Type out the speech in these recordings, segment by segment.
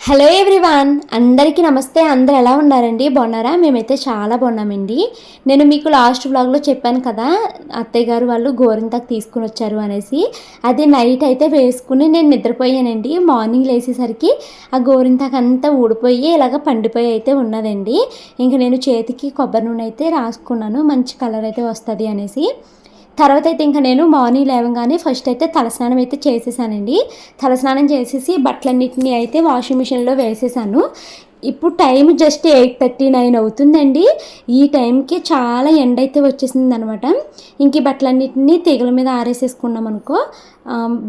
Hello everyone అందరికీ నమస్తే. అందరు ఎలా ఉన్నారండి? బాగున్నారా? మేమైతే చాలా బాగున్నామండి. నేను మీకు లాస్ట్ వ్లాగ్లో చెప్పాను కదా అత్తయ్య గారు వాళ్ళు గోరింతాకు తీసుకుని వచ్చారు అనేసి. అది నైట్ అయితే వేసుకుని నేను నిద్రపోయానండి. మార్నింగ్ లేచేసరికి ఆ గోరింతాకు అంతా ఊడిపోయి ఇలాగ పండిపోయి అయితే ఉన్నదండి. ఇంక నేను చేతికి కొబ్బరి నూనె అయితే రాసుకున్నాను. మంచి కలర్ అయితే వస్తుంది అనేసి. తర్వాత అయితే ఇంకా నేను మార్నింగ్ లేవగానే ఫస్ట్ అయితే తలస్నానం అయితే చేసేసానండి. తలస్నానం చేసేసి బట్టలన్నిటిని అయితే వాషింగ్ మిషన్లో వేసేసాను. ఇప్పుడు time just eight thirty nine అవుతుందండి. ఈ టైంకి చాలా ఎండ అయితే వచ్చేసింది అనమాట ఇంక బట్టలన్నింటినీ బట్టలన్నిటిని తీగల మీద ఆరేసేసుకున్నాం అనుకో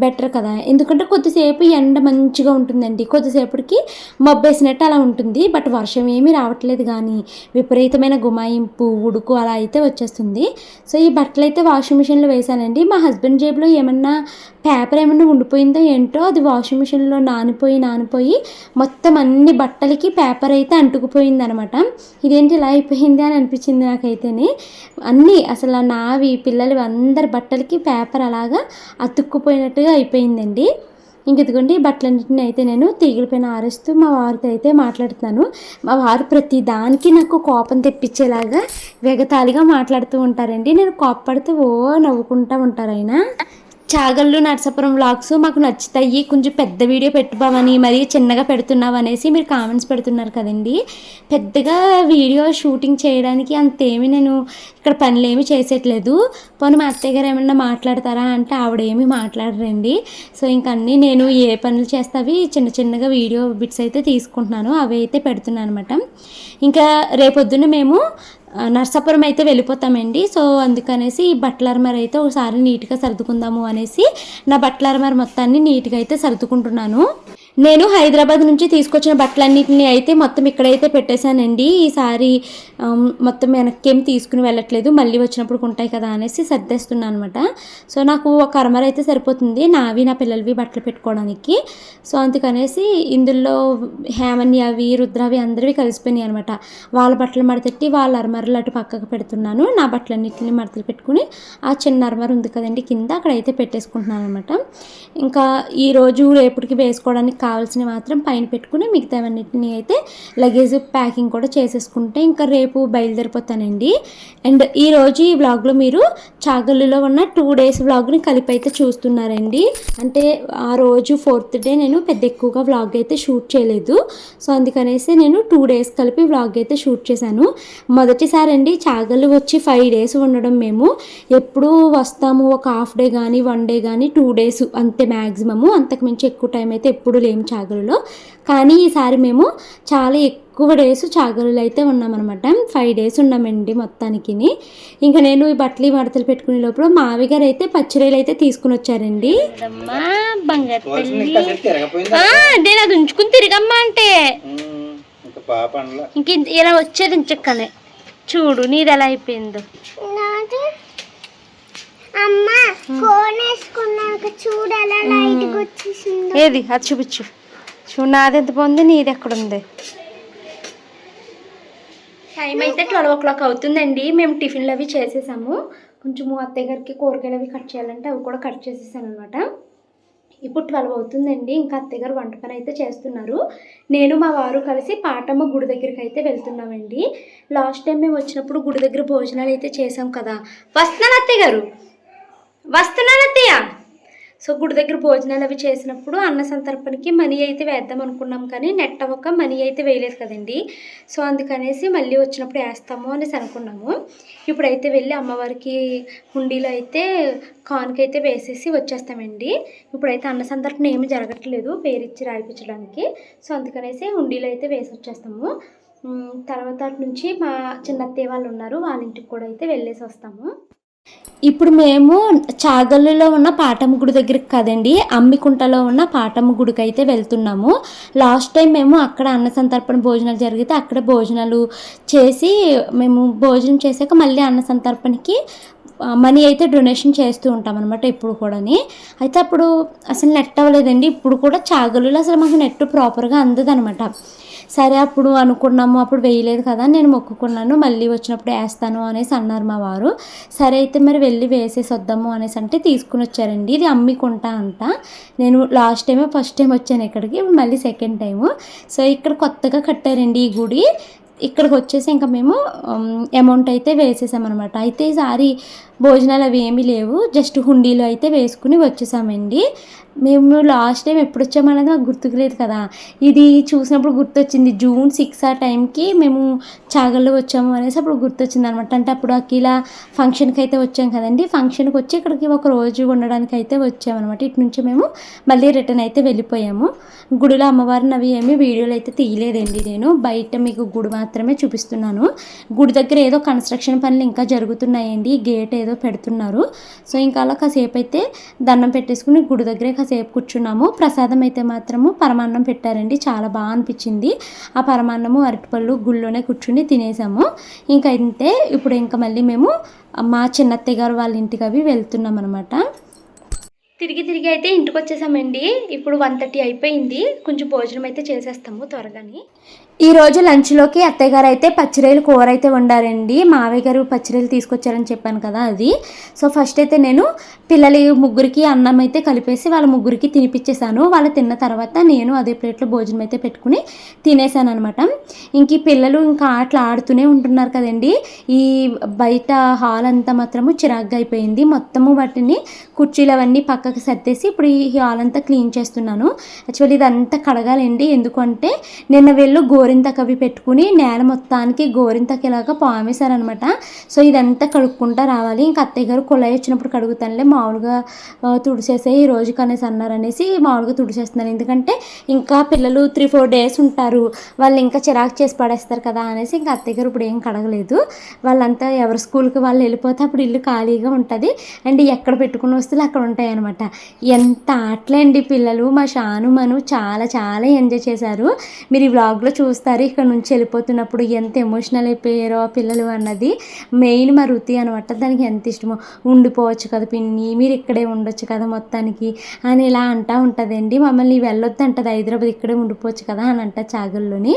బెటర్ కదా. ఎందుకంటే కొద్దిసేపు ఎండ మంచిగా ఉంటుందండి. కొద్దిసేపటికి మబ్బేసినట్టు అలా ఉంటుంది. బట్ వర్షం ఏమీ రావట్లేదు కానీ విపరీతమైన గుమాయింపు ఉడుకు అలా అయితే వచ్చేస్తుంది. సో ఈ బట్టలు అయితే వాషింగ్ మిషన్లో వేసానండి మా హస్బెండ్ జేబులో ఏమన్నా పేపర్ ఏమన్నా ఉండిపోయిందో ఏంటో అది వాషింగ్ మిషన్లో నానిపోయి నానిపోయి మొత్తం అన్ని బట్టలకి పేపర్ అయితే అంటుకుపోయింది అనమాట ఇదేంటి ఇలా అయిపోయింది అని అనిపించింది నాకైతేనే. అన్నీ అసలు నావి పిల్లలు అందరి బట్టలకి పేపర్ అలాగా అతుక్కుపోయినట్టుగా అయిపోయిందండి. ఇంక ఇదిగోండి బట్టలన్నింటిని అయితే నేను తీగల పైన ఆరేస్తూ మా వారితో అయితే మాట్లాడుతున్నాను. మా వారు ప్రతి దానికి నాకు కోపం తెప్పించేలాగా వెగతాలిగా మాట్లాడుతూ ఉంటారండి. నేను కోపపడితే ఓ నవ్వుకుంటూ ఉంటారు ఆయన. చాగళ్ళు నరసాపురం వ్లాగ్స్ మాకు నచ్చుతాయి. కొంచెం పెద్ద వీడియో పెట్టుకోమని మరీ చిన్నగా పెడుతున్నావు అనేసి మీరు కామెంట్స్ పెడుతున్నారు కదండి. పెద్దగా వీడియో షూటింగ్ చేయడానికి అంతేమి నేను ఇక్కడ పనులు ఏమి చేసేట్లేదు. పోనీ మా అత్తయ్య గారు ఏమన్నా మాట్లాడతారా అంటే ఆవిడ ఏమి మాట్లాడరండి. సో ఇంక అన్నీ నేను ఏ పనులు చేస్తావి చిన్న చిన్నగా వీడియో బిట్స్ అయితే తీసుకుంటున్నాను. అవి అయితే పెడుతున్నాను అనమాట ఇంకా రేపొద్దున మేము నర్సాపురం అయితే వెళ్ళిపోతామండి. సో అందుకనేసి ఈ బట్టల అర్మర్ అయితే ఒకసారి నీట్గా సర్దుకుందాము అనేసి నా బట్టల అర్మర్ మొత్తాన్ని నీట్గా అయితే సర్దుకుంటున్నాను. నేను హైదరాబాద్ నుంచి తీసుకొచ్చిన బట్టలన్నింటిని అయితే మొత్తం ఇక్కడైతే పెట్టేశానండి. ఈసారి మొత్తం వెనక్కేం తీసుకుని వెళ్ళట్లేదు. మళ్ళీ వచ్చినప్పుడు ఉంటాయి కదా అనేసి సర్దేస్తున్నాను అనమాట సో నాకు ఒక అరమర అయితే సరిపోతుంది. నావి నా పిల్లలవి బట్టలు పెట్టుకోవడానికి. సో అందుకనేసి ఇందులో హేమన్యవి రుద్రవి అందరివి కలిసిపోయినాయి అనమాట వాళ్ళ బట్టలు మడతెట్టి వాళ్ళ అరమరలు అటు పక్కకు పెడుతున్నాను. నా బట్టలన్నింటిని మడతలు పెట్టుకుని ఆ చిన్న అరమర ఉంది కదండి కింద అక్కడైతే పెట్టేసుకుంటున్నాను అనమాట ఇంకా ఈరోజు రేపటికి వేసుకోవడానికి కావాల్సిన మాత్రం పైన పెట్టుకుని మిగతావన్నిటిని అయితే లగేజ్ ప్యాకింగ్ కూడా చేసేసుకుంటే ఇంకా రేపు బయలుదేరిపోతానండి. అండ్ ఈరోజు ఈ వ్లాగ్లో మీరు చాగల్లులో ఉన్న టూ డేస్ వ్లాగ్ని కలిపి అయితే చూస్తున్నారండి. అంటే ఆ రోజు ఫోర్త్ డే నేను పెద్ద ఎక్కువగా వ్లాగ్ అయితే షూట్ చేయలేదు. సో అందుకనేసి నేను టూ డేస్ కలిపి వ్లాగ్ అయితే షూట్ చేశాను. మొదటిసారి అండి చాగల్లు వచ్చి ఫైవ్ డేస్ ఉండడం మేము. ఎప్పుడు వస్తాము ఒక హాఫ్ డే కానీ వన్ డే కానీ టూ డేస్ అంతే మ్యాక్సిమము అంతకుమించి ఎక్కువ టైం అయితే ఎప్పుడు లేము. చాగలులో కానీ ఈసారి మేము చాలా ఎక్కువ డేస్ చాగలులో అయితే ఉన్నామన్నమాట. ఫైవ్ డేస్ ఉన్నామండి మొత్తానికి ఇంకా నేను ఈ బట్టలు మడతలు పెట్టుకునే లోపల మావి గారు అయితే పచ్చిరొయ్యలు అయితే తీసుకుని వచ్చారండి. నేను అది ఉంచుకుని తిరిగమ్మా అంటే. ఇంకా ఇలా వచ్చేది ఇంచక్కనే చూడు నీది ఎలా అయిపోయిందో అమ్మ కోన్ వేసుకున్నాక చూడాలా లైట్ వచ్చేసింది ఏది? అది చూపించు. చూడు నాది ఎంత బాగుంది నీది ఎక్కడుంది? టైం అయితే ట్వెల్వ్ ఓ క్లాక్ అవుతుందండి. మేము టిఫిన్లు అవి చేసేసాము. కొంచెము అత్తయ్య గారికి కూరగాయలు అవి కట్ చేయాలంటే అవి కూడా కట్ చేసేసాను అనమాట ఇప్పుడు ట్వెల్వ్ అవుతుందండి. ఇంకా అత్తయ్య గారు వంట పని అయితే చేస్తున్నారు. నేను మా వారు కలిసి పాటమ్మ గుడి దగ్గరికి అయితే వెళ్తున్నామండి. లాస్ట్ టైం మేము వచ్చినప్పుడు గుడి దగ్గర భోజనాలు అయితే చేసాం కదా. వస్తున్నాను అత్తయ్య గారు. వస్తున్నాను అత్తయ్య. సో గుడి దగ్గర భోజనాలు అవి చేసినప్పుడు అన్న సంతర్పణకి మనీ అయితే వేద్దాం అనుకున్నాం కానీ నెట్ అవ్వక మనీ అయితే వేయలేదు కదండి. సో అందుకనేసి మళ్ళీ వచ్చినప్పుడు వేస్తాము అనేసి అనుకున్నాము. ఇప్పుడైతే వెళ్ళి అమ్మవారికి హుండీలో అయితే కానుకైతే వేసేసి వచ్చేస్తామండి. ఇప్పుడైతే అన్న సంతర్పణ ఏమీ జరగట్లేదు పేరిచ్చి రాయిపించడానికి. సో అందుకనేసి హుండీలో అయితే వేసి వచ్చేస్తాము. తర్వాత నుంచి మా చిన్నత్తయ్య వాళ్ళు ఉన్నారు వాళ్ళ ఇంటికి కూడా అయితే వెళ్ళేసి వస్తాము. ఇప్పుడు మేము చాగల్లులో ఉన్న పాటమ్మ గుడి దగ్గరికి కదండి అమ్మికుంటలో ఉన్న పాటమ్మ గుడికి అయితే వెళ్తున్నాము. లాస్ట్ టైం మేము అక్కడ అన్న సంతర్పణ భోజనాలు జరిగితే అక్కడ భోజనాలు చేసి మేము భోజనం చేశాక మళ్ళీ అన్న సంతర్పణకి మనీ అయితే డొనేషన్ చేస్తూ ఉంటాం అనమాట ఇప్పుడు కూడాని. అయితే అప్పుడు అసలు నెట్ అవ్వలేదండి. ఇప్పుడు కూడా చాగలులో అసలు మాకు నెట్ ప్రాపర్గా అందదనమాట సరే అప్పుడు అనుకున్నాము అప్పుడు వేయలేదు కదా నేను మొక్కుకున్నాను. మళ్ళీ వచ్చినప్పుడు వేస్తాను అనేసి అన్నారు మా వారు. సరే అయితే మరి వెళ్ళి వేసేసి వద్దాము అనేసి అంటే తీసుకుని వచ్చారండి. ఇది అమ్మికుంటా అంట. నేను లాస్ట్ టైమే ఫస్ట్ టైం వచ్చాను ఇక్కడికి. ఇప్పుడు మళ్ళీ సెకండ్ టైము. సో ఇక్కడ కొత్తగా కట్టారండి ఈ గుడి. ఇక్కడికి వచ్చేసి ఇంకా మేము అమౌంట్ అయితే వేసేసామన్నమాట. అయితే ఈసారి భోజనాలు అవి ఏమీ లేవు. జస్ట్ హుండీలో అయితే వేసుకుని వచ్చేసామండి. మేము లాస్ట్ టైం ఎప్పుడు వచ్చామనేది నాకు గుర్తుకు లేదు కదా. ఇది చూసినప్పుడు గుర్తొచ్చింది. జూన్ సిక్స్ ఆ టైంకి మేము చాగల్లో వచ్చాము అనేసి అప్పుడు గుర్తొచ్చింది అనమాట అంటే అప్పుడు అఖిల ఫంక్షన్కి అయితే వచ్చాం కదండి. ఫంక్షన్కి వచ్చి ఇక్కడికి ఒక రోజు ఉండడానికి అయితే వచ్చామన్నమాట. ఇటు నుంచి మేము మళ్ళీ రిటర్న్ అయితే వెళ్ళిపోయాము. గుడిలో అమ్మవారిని అవి ఏమి వీడియోలు అయితే తీయలేదండి నేను. బయట మీకు గుడి మాత్రమే చూపిస్తున్నాను. గుడి దగ్గర ఏదో కన్స్ట్రక్షన్ పనులు ఇంకా జరుగుతున్నాయండి. గేట్ ఏదో పెడుతున్నారు. సో ఇంకా అలా కాసేపు అయితే దండం పెట్టేసుకుని గుడి దగ్గరే కాసేపు కూర్చున్నాము. ప్రసాదం అయితే మాత్రము పరమాన్నం పెట్టారండి. చాలా బాగా అనిపించింది. ఆ పరమాన్నము అరటిపళ్ళు గుళ్ళోనే కూర్చుని తినేసాము. ఇంకా అంతే ఇప్పుడు ఇంకా మళ్ళీ మేము మా చిన్నత్తయ్య గారు వాళ్ళ ఇంటికి అవి వెళ్తున్నాం అనమాట తిరిగి తిరిగి అయితే ఇంటికి వచ్చేసామండి ఇప్పుడు వన్ థర్టీ అయిపోయింది. కొంచెం భోజనం అయితే చేసేస్తాము త్వరగాని. ఈరోజు లంచ్లోకి అత్తయ్య గారు అయితే పచ్చిరొయ్యలు కూర అయితే వండారండి. మావయ్య గారు పచ్చిరొయ్యలు తీసుకొచ్చారని చెప్పాను కదా అది. సో ఫస్ట్ అయితే నేను పిల్లలు ముగ్గురికి అన్నం అయితే కలిపేసి వాళ్ళ ముగ్గురికి తినిపించేశాను వాళ్ళు తిన్న తర్వాత నేను అదే ప్లేట్లో భోజనం అయితే పెట్టుకుని తినేసాను అనమాట ఇంక ఈ పిల్లలు ఇంకా ఆటలు ఆడుతూనే ఉంటున్నారు కదండి. ఈ బయట హాల్ అంతా మాత్రము చిరాగ్గా అయిపోయింది. మొత్తము వాటిని కుర్చీలు అవన్నీ పక్క పక్కకి సర్దేసి ఇప్పుడు ఈ హాల్ అంతా క్లీన్ చేస్తున్నాను. యాక్చువల్లీ ఇదంతా కడగాలండి. ఎందుకంటే నిన్న వీళ్ళు గోరింతకు అవి పెట్టుకుని నేల మొత్తానికి గోరింతకు ఇలాగా పామేశారనమాట. సో ఇదంతా కడుక్కుంటా రావాలి. ఇంకా అత్తయ్య గారు కుళాయి వచ్చినప్పుడు కడుగుతానులే మామూలుగా తుడిచేసే ఈ రోజుకి అనేసి అన్నారనేసి మామూలుగా తుడిచేస్తున్నాను ఎందుకంటే ఇంకా పిల్లలు త్రీ ఫోర్ డేస్ ఉంటారు. వాళ్ళు ఇంకా చిరాకు చేసి పడేస్తారు కదా అనేసి ఇంకా అత్తయ్య గారు ఇప్పుడు ఏం కడగలేదు. వాళ్ళంతా ఎవరి స్కూల్కి వాళ్ళు వెళ్ళిపోతే అప్పుడు ఇల్లు ఖాళీగా ఉంటుంది. అండ్ ఎక్కడ పెట్టుకున్న వస్తువులు అక్కడ ఉంటాయి అనమాట ఎంత ఆటలండి పిల్లలు. మా షాను మను చాలా చాలా ఎంజాయ్ చేశారు. మీరు ఈ వ్లాగ్లో చూస్తారు ఇక్కడ నుంచి వెళ్ళిపోతున్నప్పుడు ఎంత ఎమోషనల్ అయిపోయారో పిల్లలు అన్నది. మెయిన్ మా రుతి అనమాట దానికి ఎంత ఇష్టమో ఉండిపోవచ్చు కదా పిన్ని మీరు ఇక్కడే ఉండొచ్చు కదా మొత్తానికి అని ఇలా అంటా ఉంటుందండి. మమ్మల్ని వెళ్ళొద్దు అంటది హైదరాబాద్ ఇక్కడే ఉండిపోవచ్చు కదా అని అంట చాగల్లోని.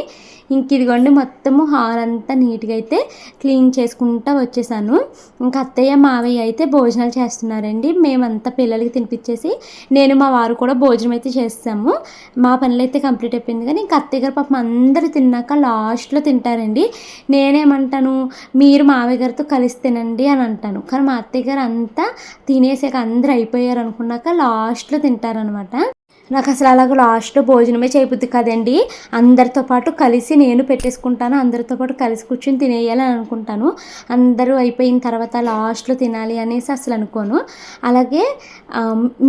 ఇంక ఇదిగోండి మొత్తము హాల్ అంతా నీట్గా అయితే క్లీన్ చేసుకుంటా వచ్చేసాను. ఇంకా అత్తయ్య మావయ్య అయితే భోజనాలు చేస్తున్నారండి. మేమంతా పిల్లలకి తినిపించేసి నేను మా వారు కూడా భోజనం అయితే చేస్తాము. మా పనులు అయితే కంప్లీట్ అయిపోయింది కానీ ఇంకా అత్తయ్య గారు పాపం అందరూ తిన్నాక లాస్ట్లో తింటారండి. నేనేమంటాను మీరు మావయ్య గారితో కలిసి తినండి అని అంటాను. కానీ మా అత్తయ్య గారు అంతా తినేసాక అందరూ అయిపోయారు అనుకున్నాక లాస్ట్లో తింటారనమాట నాకు అసలు అలాగ లాస్ట్లో భోజనమే చేయబుద్ది కదండి. అందరితో పాటు కలిసి నేను పెట్టేసుకుంటాను. అందరితో పాటు కలిసి కూర్చొని తినేయాలని అనుకుంటాను. అందరూ అయిపోయిన తర్వాత లాస్ట్లో తినాలి అనేసి అసలు అనుకోను. అలాగే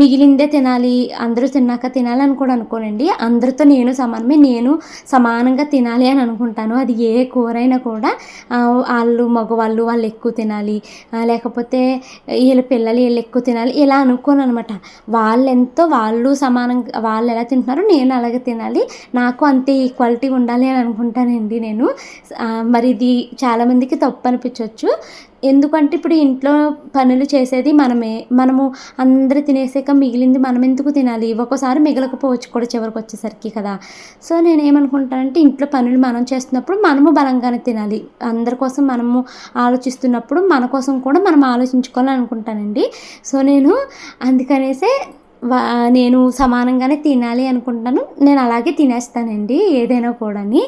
మిగిలిందే తినాలి అందరూ తిన్నాక తినాలి అని కూడా అనుకోనండి. అందరితో నేను సమానమే నేను సమానంగా తినాలి అని అనుకుంటాను. అది ఏ కూర అయినా కూడా వాళ్ళు మగవాళ్ళు వాళ్ళు ఎక్కువ తినాలి. లేకపోతే వీళ్ళ పిల్లలు వీళ్ళు ఎక్కువ తినాలి. ఇలా అనుకోను అనమాట వాళ్ళెంతో వాళ్ళు సమానంగా వాళ్ళు ఎలా తింటున్నారో నేను అలాగే తినాలి. నాకు అంతే ఈక్వాలిటీ ఉండాలి అని అనుకుంటానండి నేను. మరి ఇది చాలామందికి తప్పు అనిపించవచ్చు ఎందుకంటే ఇప్పుడు ఇంట్లో పనులు చేసేది మనమే. మనము అందరూ తినేసాక మిగిలింది మనం ఎందుకు తినాలి? ఒక్కోసారి మిగలకపోవచ్చు కూడా చివరికి వచ్చేసరికి కదా. సో నేను ఏమనుకుంటానంటే ఇంట్లో పనులు మనం చేస్తున్నప్పుడు మనము బలంగానే తినాలి. అందరి కోసం మనము ఆలోచిస్తున్నప్పుడు మన కోసం కూడా మనం ఆలోచించుకోవాలని అనుకుంటానండి. సో నేను అందుకనేసే నేను సమానంగానే తినాలి అనుకుంటాను నేను అలాగే తినేస్తానండి ఏదైనా కూడాని.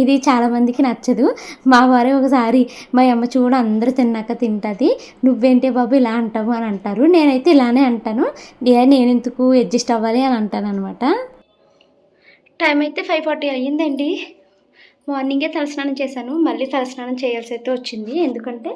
ఇది చాలామందికి నచ్చదు. మా వారే ఒకసారి మా అమ్మ చూడు అందరూ తిన్నాక తింటుంది. నువ్వేంటి బాబు ఇలా అంటావు అని అంటారు. నేనైతే ఇలానే అంటాను. ఏ నేను ఎందుకు అడ్జస్ట్ అవ్వాలి అని అంటాను అనమాట టైం అయితే ఫైవ్ ఫార్టీ అయ్యిందండి. మార్నింగే తలస్నానం చేశాను. మళ్ళీ తలస్నానం చేయాల్సి అయితే వచ్చింది. ఎందుకంటే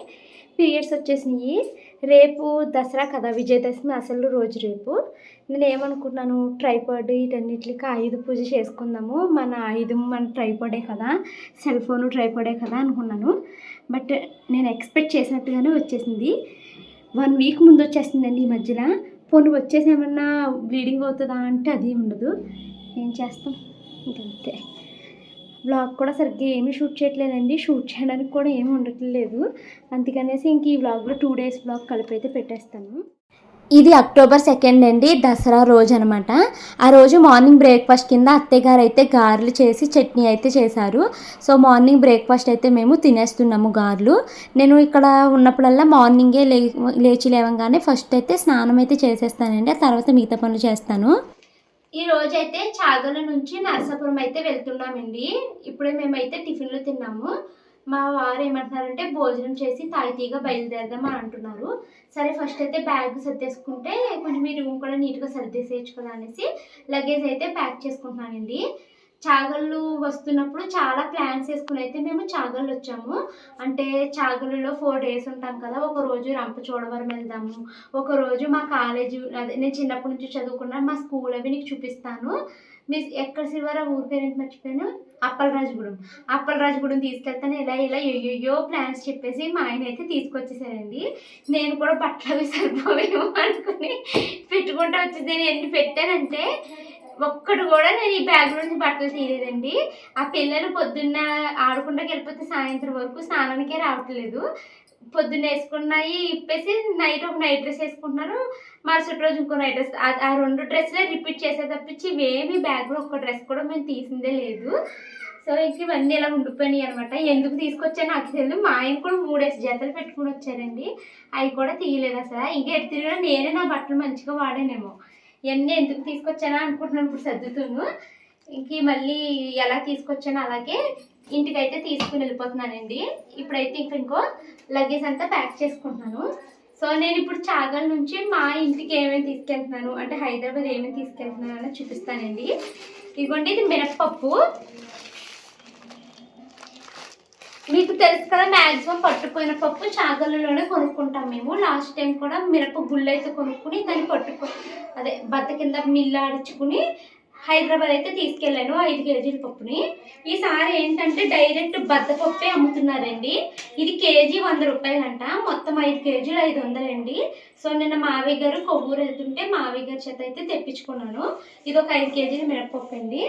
పీరియడ్స్ వచ్చేసినాయి. రేపు దసరా కదా విజయదశమి అసలు రోజు రేపు. నేను ఏమనుకున్నాను ట్రైపాడ్ వీటన్నిటికి ఆయుధ పూజ చేసుకుందాము. మన ఆయుధం మన ట్రైపాడే కదా సెల్ ఫోన్ ట్రైపాడే కదా అనుకున్నాను. బట్ నేను ఎక్స్పెక్ట్ చేసినట్టుగానే వచ్చేసింది. వన్ వీక్ ముందు వచ్చేస్తుందండి ఈ మధ్యన. పోను వచ్చేసి ఏమన్నా బ్లీడింగ్ అవుతుందా అంటే అది ఉండదు. ఏం చేస్తాం? ఇంకంతే. బ్లాగ్ కూడా సరిగ్గా ఏమీ షూట్ చేయట్లేదండి. షూట్ చేయడానికి కూడా ఏమి ఉండట్లేదు. అందుకనేసి ఇంక ఈ వ్లాగ్లో టూ డేస్ వ్లాగ్ కలిపి అయితే పెట్టేస్తాను. ఇది అక్టోబర్ సెకండ్ అండి. దసరా రోజు అనమాట ఆ రోజు మార్నింగ్ బ్రేక్ఫాస్ట్ కింద అత్తయ్య గారు అయితే గారెలు చేసి చట్నీ అయితే చేశారు. సో మార్నింగ్ బ్రేక్ఫాస్ట్ అయితే మేము తినేస్తున్నాము గారెలు. నేను ఇక్కడ ఉన్నప్పుడల్లా మార్నింగే లే లేచి లేవగానే ఫస్ట్ అయితే స్నానం అయితే చేసేస్తానండి. ఆ తర్వాత మిగతా పనులు చేస్తాను. ఈ రోజు అయితే చాగల నుంచి నరసాపురం అయితే వెళ్తున్నామండి. ఇప్పుడే మేమైతే టిఫిన్లు తిన్నాము. మా వారు ఏమంటున్నారంటే భోజనం చేసి తాయితీగా బయలుదేరదామా అంటున్నారు. సరే ఫస్ట్ అయితే బ్యాగ్ సర్దేసుకుంటే కొంచెం మీ రూమ్ కూడా నీట్గా సర్దేసేయచ్చు కదా అనేసి లగేజ్ అయితే ప్యాక్ చేసుకుంటున్నానండి. చాగళ్ళు వస్తున్నప్పుడు చాలా ప్లాన్స్ వేసుకుని అయితే మేము చాగళ్ళు వచ్చాము. అంటే చాగళ్ళలో ఫోర్ డేస్ ఉంటాం కదా ఒక రోజు రంపచోడవరం వెళ్దాము ఒక రోజు మా కాలేజీ అదే నేను చిన్నప్పటి నుంచి చదువుకున్నాను మా స్కూల్ అవి నీకు చూపిస్తాను. మీ ఎక్కడ శివర ఊరి పేరెంట్ మర్చిపోయాను? అప్పలరాజుగూడెం. అప్పలరాజుగూడెం తీసుకెళ్తాను ఇలా ఇలా అయ్యో ప్లాన్స్ చెప్పేసి మా ఆయన అయితే తీసుకొచ్చేసారండి. నేను కూడా బట్టలు సరిపోవేమో అనుకుని పెట్టుకుంటూ వచ్చేసి నేను ఎన్ని పెట్టానంటే ఒక్కడు కూడా నేను ఈ బ్యాగ్ నుంచి బట్టలు తీయలేదండి. ఆ పిల్లలు పొద్దున్న ఆడుకుంటూ వెళ్ళిపోతే సాయంత్రం వరకు స్నానానికే రావట్లేదు. పొద్దున్న వేసుకున్నాయి ఇప్పేసి నైట్ ఒక నైట్ డ్రెస్ వేసుకుంటున్నారు. మరుసటి రోజు ఇంకో నైట్ డ్రెస్. ఆ రెండు డ్రెస్లే రిపీట్ చేసే తప్పించి ఇవేమి బ్యాగ్లో ఒక్క డ్రెస్ కూడా మేము తీసిందే లేదు. సో ఇంక ఇవన్నీ ఇలా ఉండిపోయినాయి అనమాట ఎందుకు తీసుకొచ్చా నాకు తెలియదు. మా ఆయన కూడా మూడేసి జతలు పెట్టుకుని వచ్చారండి. అవి కూడా తీయలేదు అసలు. ఇంకా ఎటు తిరిగినా నేనే నా బట్టలు మంచిగా వాడానేమో. ఇవన్నీ ఎందుకు తీసుకొచ్చానా అనుకుంటున్నాను ఇప్పుడు సర్దుతును ఇంక మళ్ళీ ఎలా తీసుకొచ్చానో అలాగే ఇంటికైతే తీసుకుని వెళ్ళిపోతున్నానండి. ఇప్పుడైతే ఇంక ఇంకో లగేజ్ అంతా ప్యాక్ చేసుకుంటున్నాను. సో నేను ఇప్పుడు చాగల్ నుంచి మా ఇంటికి ఏమేమి తీసుకెళ్తున్నాను అంటే హైదరాబాద్ ఏమేమి తీసుకెళ్తున్నాను అని చూపిస్తానండి. ఇదిగోండి ఇది మినప్పప్పు. మీకు తెలుసు కదా మ్యాక్సిమం పట్టుపోయిన పప్పు చాగళ్ళలోనే కొనుక్కుంటాం మేము. లాస్ట్ టైం కూడా మిరప గుళ్ళైతే కొనుక్కుని దాన్ని పట్టుకో అదే బత్త కింద మిల్లు ఆడించుకుని హైదరాబాద్ అయితే తీసుకెళ్ళాను ఐదు కేజీల పప్పుని. ఈసారి ఏంటంటే డైరెక్ట్ బద్దపప్పే అమ్ముతున్నారండి. ఇది కేజీ వంద రూపాయలంట. మొత్తం ఐదు కేజీలు ఐదు వందలండి. సో నిన్న మావయ్య గారు కొవ్వూరు వెళ్తుంటే మావయ్య గారి చేత అయితే తెప్పించుకున్నాను. ఇది ఒక ఐదు కేజీల మిరపప్పు అండి.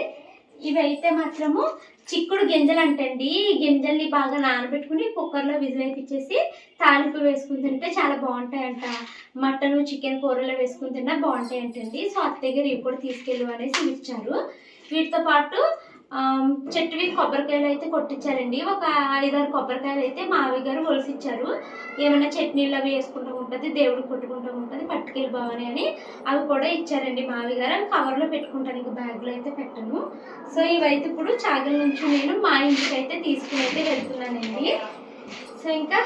ఇవి అయితే మాత్రము చిక్కుడు గింజలు అంటండి ఈ గింజల్ని బాగా నానబెట్టుకుని కుక్కర్లో విజిల్ తాలింపు వేసుకుని తింటే చాలా బాగుంటాయంట. మటన్ చికెన్ కూరలో వేసుకుని తిన్నా బాగుంటాయంటండి. సో అత్తయ్య గారు ఇవి కూడా తీసుకెళ్ళు అనేసి ఇచ్చారు. వీటితో పాటు చెట్టువి కొబ్బరికాయలు అయితే కొట్టించారండి. ఒక ఐదారు కొబ్బరికాయలు అయితే మావి గారు ఒలిసిచ్చారు. ఏమైనా చట్నీలు అవి వేసుకుంటూ ఉంటుంది దేవుడు కొట్టుకుంటూ ఉంటుంది పట్టుకెళ్ళి బావని అని అవి కూడా ఇచ్చారండి మావి గారు. అవి కవర్లో పెట్టుకుంటాను ఇంకా బ్యాగ్లో అయితే పెట్టను. సో ఇవైతే ఇప్పుడు చాగల నుంచి నేను మా ఇంటికి అయితే తీసుకుని అయితే వెళ్తున్నానండి. సో ఇంకా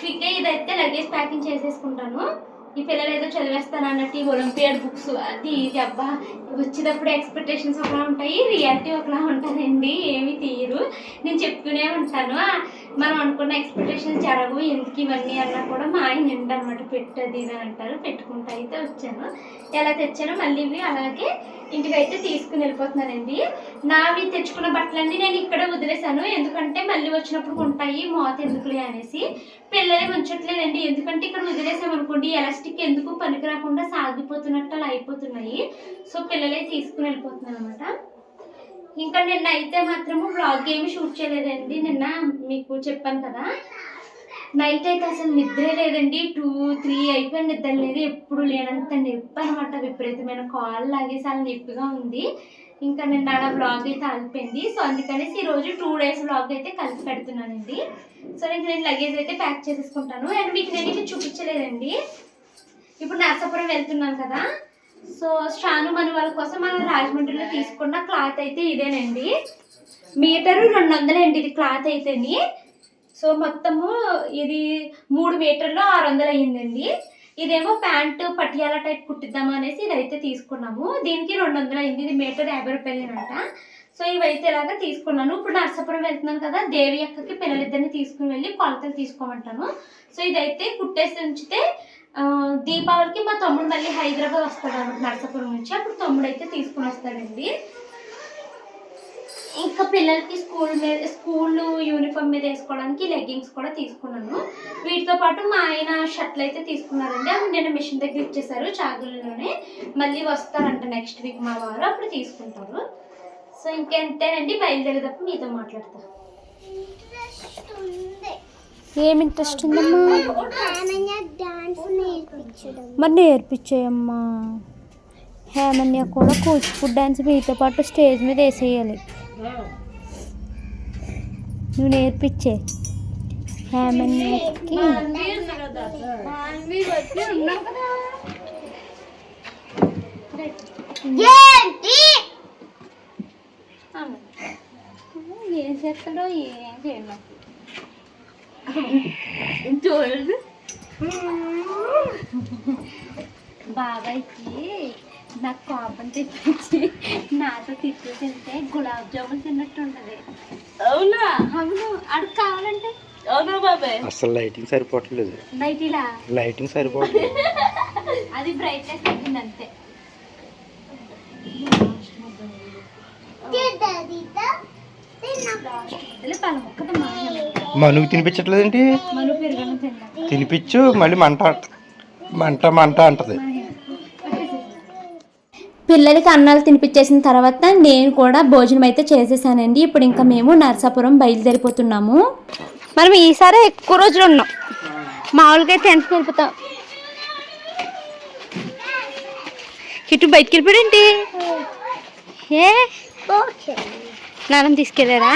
క్విక్గా ఇదైతే లగేజ్ ప్యాకింగ్ చేసేసుకుంటాను. ఈ పిల్లలు ఏదో చదివేస్తాను అన్నట్టు ఈ ఒలింపియాడ్ బుక్స్ అది ఇది అబ్బా వచ్చేటప్పుడు ఎక్స్పెక్టేషన్స్ ఒకలా ఉంటాయి రియాలిటీ ఒకలా ఉంటుందండి ఏమి తీయరు. నేను చెప్తూనే ఉంటాను మనం అనుకున్న ఎక్స్పెక్టేషన్స్ జరగవు ఎందుకు ఇవన్నీ అన్నా కూడా మా ఆయన అనమాట పెట్టది అని అంటారు పెట్టుకుంటా అయితే వచ్చాను. ఎలా తెచ్చానో మళ్ళీ ఇవి అలాగే ఇంటికైతే తీసుకుని వెళ్ళిపోతున్నానండి. నావి తెచ్చుకున్న బట్టలన్నీ నేను ఇక్కడే వదిలేశాను ఎందుకంటే మళ్ళీ వచ్చినప్పుడు ఉంటాయి మోత ఎందుకులే అనేసి. పిల్లలే ఉంచట్లేదండి. ఎందుకంటే ఇక్కడ వదిలేసామనుకోండి ఎలాస్టిక్ ఎందుకు పనికి రాకుండా సాగిపోతున్నట్టు అలా అయిపోతున్నాయి. సో పిల్లలే తీసుకుని వెళ్ళిపోతున్నాను అనమాట ఇంకా నిన్న అయితే మాత్రము బ్లాగ్ ఏమి షూట్ చేయలేదండి. నిన్న మీకు చెప్పాను కదా. నైట్ అయితే అసలు నిద్రే లేదండి. టూ త్రీ అయిపోయిన నిద్ర లేదు. ఎప్పుడు లేనంత నొప్పి అనమాట విపరీతమైన కాల్ లాగేసి అలా నొప్పిగా ఉంది. ఇంకా నేను నా బ్లాగ్ అయితే ఆగిపోయింది. సో అందుకనేసి ఈరోజు టూ డేస్ బ్లాగ్ అయితే కలిపి పెడుతున్నానండి. సో ఇంక నేను లగేజ్ అయితే ప్యాక్ చేసేసుకుంటాను. అండ్ మీకు నేను ఇది చూపించలేదండి. ఇప్పుడు నర్సాపురం వెళ్తున్నాను కదా. సో స్టాను మన వాళ్ళ కోసం మనం రాజమండ్రిలో తీసుకున్న క్లాత్ అయితే ఇదేనండి. మీటరు రెండు వందలు అండి ఇది క్లాత్ అయితేని. సో మొత్తము ఇది మూడు మీటర్లు ఆరు వందలు అయ్యిందండి. ఇదేమో ప్యాంటు పటియాల టైప్ కుట్టిద్దాం అనేసి ఇదైతే తీసుకున్నాము. దీనికి రెండు వందలు అయింది ఇది మీటర్ యాభై రూపాయలేనంట. సో ఇవైతే ఇలాగా తీసుకున్నాను. ఇప్పుడు నర్సాపురం వెళ్తున్నాను కదా దేవి అక్కకి పిల్లలిద్దరిని తీసుకుని వెళ్ళి కొలతలు తీసుకోమంటాను. సో ఇదైతే కుట్టేసి ఉంచితే దీపావళికి మా తమ్ముడు మళ్ళీ హైదరాబాద్ వస్తాడు అన్నమాట నర్సాపురం నుంచి. అప్పుడు తమ్ముడు అయితే తీసుకుని వస్తాడండి. ఇంకా పిల్లలకి స్కూల్ మీద స్కూల్ యూనిఫామ్ మీద వేసుకోవడానికి లెగ్గింగ్స్ కూడా తీసుకున్నాను. వీటితో పాటు మా ఆయన షర్ట్లు అయితే తీసుకున్నారండి. అవి నేను మిషన్ దగ్గర ఇచ్చేసారు చాగులలోనే. మళ్ళీ వస్తారంట నెక్స్ట్ వీక్ మా వారు అప్పుడు తీసుకుంటారు. సో ఇంకెంతేనండి బయలుదేరేటప్పుడు మీతో మాట్లాడతా. ఏమి ఏం ఇంట్రెస్ట్ ఉందమ్మా? మరి నేర్పించేయమ్మా. హేమన్య కూడా కూచిపూడి డ్యాన్స్ మీతో పాటు స్టేజ్ మీద వేసేయాలి. నువ్వు నేర్పించే. హేమన్యకి ఏంటి? ఏం చేస్తాడో ఏం చేయను చూడండి బాబాయ్కి నాకు కోపం తెప్పించి నాతో తిట్టు తింటే గులాబ్ జామున్ తిన్నట్టు ఉంటుంది అవునా? అవును. అడుగు కావాలంటే. అవునా బాబాయ్ అసలు లైటింగ్ సరిపోవట్లేదు. నైట్ ఇలా లైటింగ్ సరిపోవట్లేదు. అది బ్రైట్నెస్ తగ్గింది అంతే. మనుగు తినిపించట్లేదేంటి? తినిపించు మళ్ళీ మంట మంట మంట అంటది. పిల్లలకి అన్నాలు తినిపించేసిన తర్వాత నేను కూడా భోజనం అయితే చేసేసానండి. ఇప్పుడు ఇంకా మేము నరసాపురం బయలుదేరిపోతున్నాము. మనం ఈసారి ఎక్కువ రోజులు ఉన్నాం. మామూలుగా అయితే ఎంతకు వెళ్ళిపోతాం ఇటు బయటికి వెళ్ళిపోయాడేంటి? ఏ? ఓకే. నాన్న తీసుకెళ్ళారా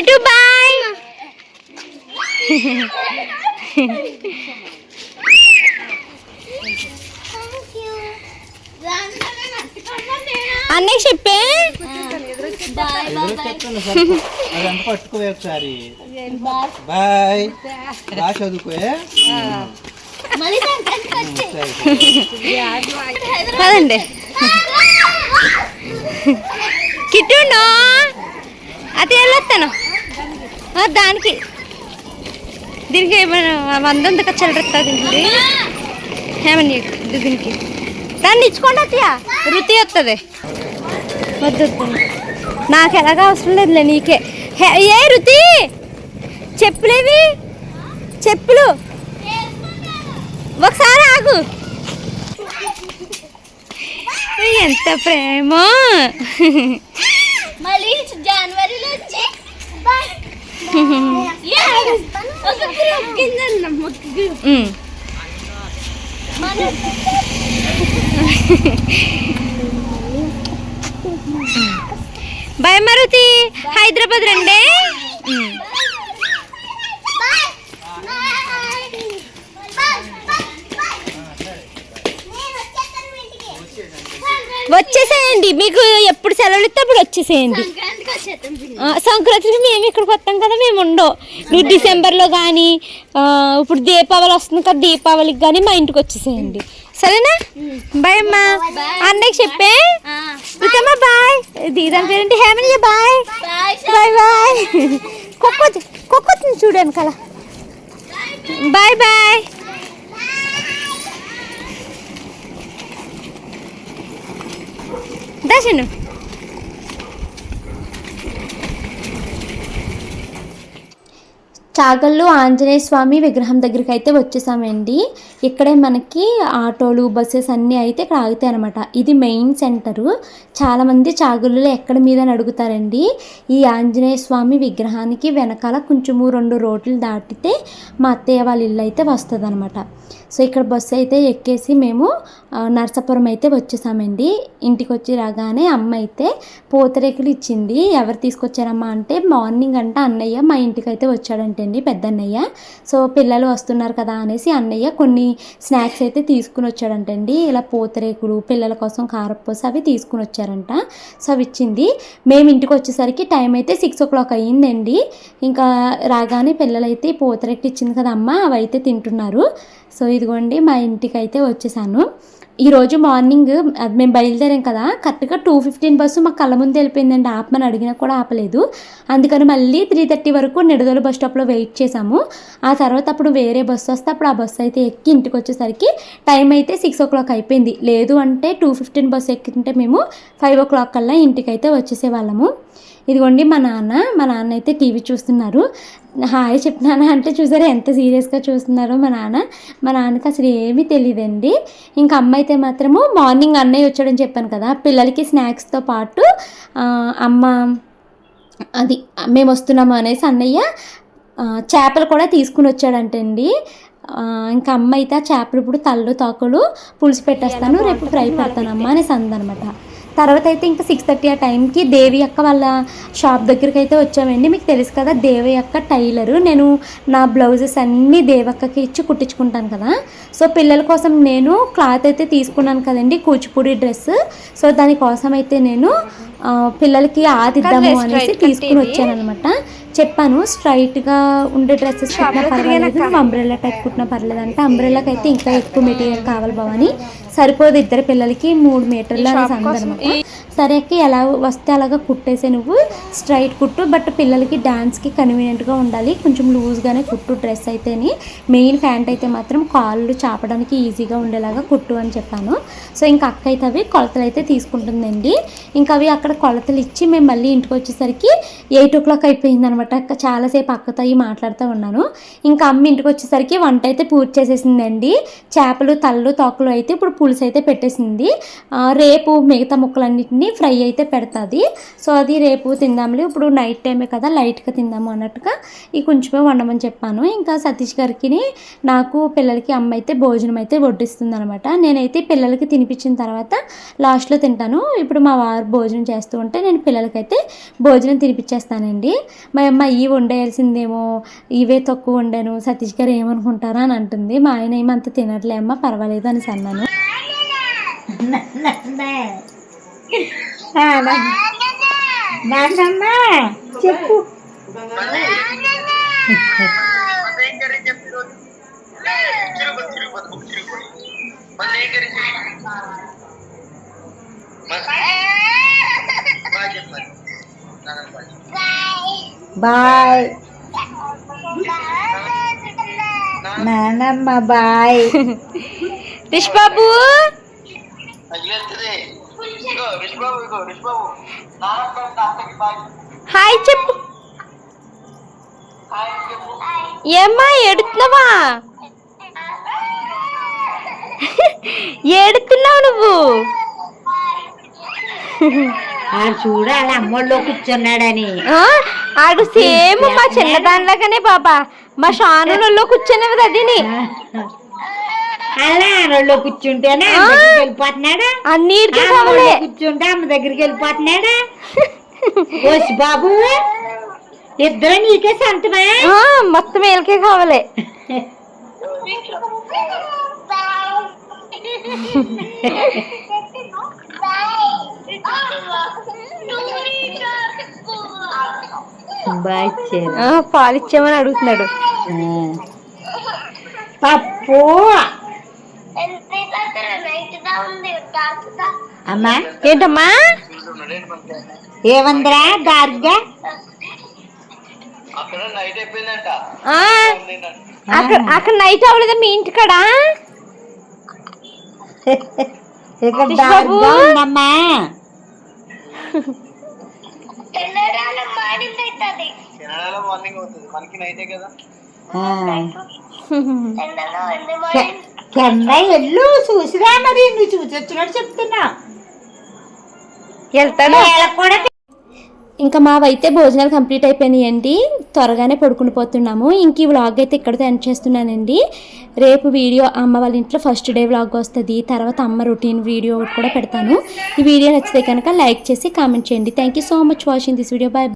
కిటు బాయ్. అన్నయ్య చెప్పే? అదంతా పట్టుకోవే ఒకసారి బాయ్ బాగా వచ్చి పదండి కిట్టును అది వెళ్ళొస్తాను. దానికి. దీనికి ఏమైనా వంద ఉంది కదా దీనికి. ఏమని దీనికి? దాన్ని ఇచ్చుకోండి అత్తయ్య. రుతి వస్తుంది వద్దు నాకు ఎలాగ అవసరం లేదులే నీకే. హే- ఏ రుతి చెప్పులేవి? చెప్పులు? ఒకసారి ఆగు. ఎంత ప్రేమ మళ్ళీ జనవరిలో వచ్చి bye um. Bye Maruti Hyderabad రండి వచ్చేసేయండి. మీకు ఎప్పుడు సెలవులు ఇస్తే అప్పుడు వచ్చేసేయండి. సంక్రాంతికి మేము ఇక్కడికి వస్తాం కదా మేము ఉండవు. నువ్వు డిసెంబర్లో కానీ ఇప్పుడు దీపావళి వస్తుంది కదా దీపావళికి కానీ మా ఇంటికి వచ్చేసేయండి. సరేనా? బాయ్ అమ్మా. అన్నయ్యకి చెప్పే. ఇకమ్మా బాయ్. దీదాని పేరేంటి? హేమనియ బాయ్. బాయ్ బాయ్ కుక్క కుక్క చూడండి కల బాయ్ బాయ్. దర్శనం చాగల్లో ఆంజనేయ స్వామి విగ్రహం దగ్గరికి అయితే వచ్చేసామండి. ఇక్కడే మనకి ఆటోలు బస్సెస్ అన్నీ అయితే ఇక్కడ ఆగుతాయి అనమాట ఇది మెయిన్ సెంటరు. చాలామంది చాగల్లులో ఎక్కడ మీద అని అడుగుతారండి. ఈ ఆంజనేయ స్వామి విగ్రహానికి వెనకాల కొంచెము రెండు రోడ్లు దాటితే మా అత్తయ్య వాళ్ళ ఇల్లు అయితే వస్తుంది అనమాట సో ఇక్కడ బస్సు అయితే ఎక్కేసి మేము నర్సాపురం నరసాపురం అయితే వచ్చేసామండి. ఇంటికి వచ్చి రాగానే అమ్మ అయితే పూతరేకులు ఇచ్చింది. ఎవరు తీసుకొచ్చారమ్మా అంటే మార్నింగ్ అంట అన్నయ్య మా ఇంటికి అయితే వచ్చాడంటండి పెద్దన్నయ్య. సో పిల్లలు వస్తున్నారు కదా అనేసి అన్నయ్య కొన్ని స్నాక్స్ అయితే తీసుకుని వచ్చాడంటండి. ఇలా పూతరేకులు పిల్లల కోసం కారపూస అవి తీసుకుని వచ్చారంట. సో అవి ఇచ్చింది. మేము ఇంటికి వచ్చేసరికి టైం అయితే సిక్స్ ఓ క్లాక్ అయ్యిందండి. ఇంకా రాగానే పిల్లలైతే పూతరేకులు ఇచ్చింది కదా అమ్మ అవి అయితే తింటున్నారు. సో ఇదిగోండి మా ఇంటికి అయితే వచ్చేసాను. ఈరోజు మార్నింగ్ అది మేము బయలుదేరాం కదా కరెక్ట్గా టూ ఫిఫ్టీన్ బస్సు మా కళ్ళ ముందు వెళ్ళిపోయిందండి. ఆపమని అడిగినా కూడా ఆపలేదు. అందుకని మళ్ళీ త్రీ థర్టీ వరకు నిడదల బస్ స్టాప్లో వెయిట్ చేసాము ఆ తర్వాత అప్పుడు వేరే బస్సు వస్తే అప్పుడు ఆ బస్సు అయితే ఎక్కి ఇంటికి వచ్చేసరికి టైం అయితే సిక్స్ ఓ క్లాక్ అయిపోయింది. లేదు అంటే టూ ఫిఫ్టీన్ బస్సు ఎక్కింటే మేము ఫైవ్ ఓ క్లాక్ కల్లా ఇంటికి అయితే వచ్చేసేవాళ్ళము. ఇదిగోండి మా నాన్న మా నాన్న అయితే టీవీ చూస్తున్నారు. హాయ్ చెప్తున్నాను అంటే చూసారా ఎంత సీరియస్గా చూస్తున్నారో మా నాన్న. మా నాన్నకి అసలు ఏమీ తెలియదండి ఇంకా అమ్మ అయితే మాత్రము మార్నింగ్ అన్నయ్య వచ్చాడని చెప్పాను కదా పిల్లలకి స్నాక్స్తో పాటు అమ్మ అది మేము వస్తున్నాము అనేసి అన్నయ్య చేపలు కూడా తీసుకుని వచ్చాడంటండి. ఇంకా అమ్మ అయితే ఆ చేపలు ఇప్పుడు తల్లు తాకులు పులుసు పెట్టేస్తాను రేపు ఫ్రై పెడతానమ్మా అనేసి అందనమాట. తర్వాత అయితే ఇంకా సిక్స్ థర్టీ ఆ టైంకి దేవి అక్క వాళ్ళ షాప్ దగ్గరికి అయితే వచ్చామండి. మీకు తెలుసు కదా దేవి అక్క టైలరు. నేను నా బ్లౌజెస్ అన్నీ దేవక్కకి ఇచ్చి కుట్టించుకుంటాను కదా. సో పిల్లల కోసం నేను క్లాత్ అయితే తీసుకున్నాను కదండి కూచిపూడి డ్రెస్ సో దానికోసం అయితే నేను పిల్లలకి ఆదిద్దాము అనేసి తీసుకుని వచ్చాను అనమాట చెప్పాను స్ట్రైట్గా ఉండే డ్రెస్సెస్ కుట్టినా పర్వాలేదు అంబ్రెల్లా టైప్ కుట్టినా పర్లేదు అంటే అంబ్రెల్లాకి అయితే ఇంకా ఎక్కువ మెటీరియల్ కావాలి బావని సరిపోదు ఇద్దరు పిల్లలకి మూడు మీటర్లు అనేసి అందనమాట సరే అక్క ఎలా వస్తే అలాగా కుట్టేసే నువ్వు స్ట్రైట్ కుట్టు బట్ పిల్లలకి డాన్స్కి కన్వీనియంట్గా ఉండాలి. కొంచెం లూజ్గానే కుట్టు డ్రెస్ అయితేని. మెయిన్ ప్యాంట్ అయితే మాత్రం కాళ్ళు చాపడానికి ఈజీగా ఉండేలాగా కుట్టు అని చెప్పాను. సో ఇంకా అక్క అయితే అవి కొలతలు అయితే తీసుకుంటుందండి. ఇంకా అవి అక్కడ కొలతలు ఇచ్చి మేము మళ్ళీ ఇంటికి వచ్చేసరికి ఎయిట్ ఓ క్లాక్ అయిపోయింది అనమాట అక్క చాలాసేపు అక్కతో అవి మాట్లాడుతూ ఉన్నాను. ఇంకా అమ్మ ఇంటికి వచ్చేసరికి వంట అయితే పూర్తి చేసేసిందండి. చేపలు తల్లు తోకలు అయితే ఇప్పుడు పులుసు అయితే పెట్టేసింది. రేపు మిగతా ముక్కలన్నిటిని ఫ్రై అయితే పెడుతుంది. సో అది రేపు తిందాంలే. ఇప్పుడు నైట్ టైమే కదా లైట్గా తిందాము అన్నట్టుగా ఈ కొంచెమే వండమని చెప్పాను. ఇంకా సతీష్ గారికి నాకు పిల్లలకి అమ్మ అయితే భోజనం అయితే వడ్డిస్తుంది అనమాట నేనైతే పిల్లలకి తినిపించిన తర్వాత లాస్ట్లో తింటాను. ఇప్పుడు మా వారు భోజనం చేస్తూ ఉంటే నేను పిల్లలకైతే భోజనం తినిపించేస్తానండి. మా అమ్మ ఇవి వండేయాల్సిందేమో ఇవే తక్కువ వండాను సతీష్ గారు ఏమనుకుంటారా? అని అంటుంది. మా ఆయన ఏమంత తినట్లేమ్మా పర్వాలేదు అని అన్నాను. నాన్నమ్మ చెప్పు బాయ్ నానమ్మ బాయ్ రిష్ బాబు హాయ్ చెప్పు. ఏమ్మా ఎడుతున్నావా ఏడుతున్నావు నువ్వు? ఆ చూడు వాళ్ళ అమ్మోళ్ళు కూర్చున్నాడని. ఆ, ఆడు సేమ్ మా చిన్నదానిలాగానే బాబా. మా షానులో కూర్చున్నది అదిని అలా ఆడోళ్ళు కూర్చుంటేనే వెళ్ళిపోతున్నాడా? అన్నిటికీ ఒళ్ళో కూర్చుంటే అమ్మ దగ్గరికి వెళ్ళిపోతున్నాడా? ఓసి బాబు ఇద్దరు నీకే సంతమా? మొత్తం వీళ్ళకే కావాలి. బాగా ఆ, పాలు ఇచ్చామని అడుగుతున్నాడు. పప్పు అమ్మా ఏంటమ్మా? ఏమందిరా గార్గా? ఆ, అక్కడ నైట్ అవ్వలేదా మీ ఇంటికాడ? ఇక్కడ. దారుగా ఉందమ్మా. కె- చెన్నై వెళ్ళు చూసిరా మరి? నువ్వు చూసి వచ్చినట్టు చెప్తున్నా. వెళ్తాను. కూడా ఇంకా మావైతే భోజనాలు కంప్లీట్ అయిపోయినాయండి. త్వరగానే పడుకుని పోతున్నాము. ఇంక ఈ వ్లాగ్ అయితే ఇక్కడితో ఎండ్ చేస్తున్నానండి. రేపు వీడియో అమ్మ వాళ్ళ ఇంట్లో ఫస్ట్ డే వ్లాగ్ వస్తుంది. తర్వాత అమ్మ రొటీన్ వీడియో కూడా పెడతాను. ఈ వీడియో నచ్చితే కనుక లైక్ చేసి కామెంట్ చేయండి. Thank you so much watching this video bye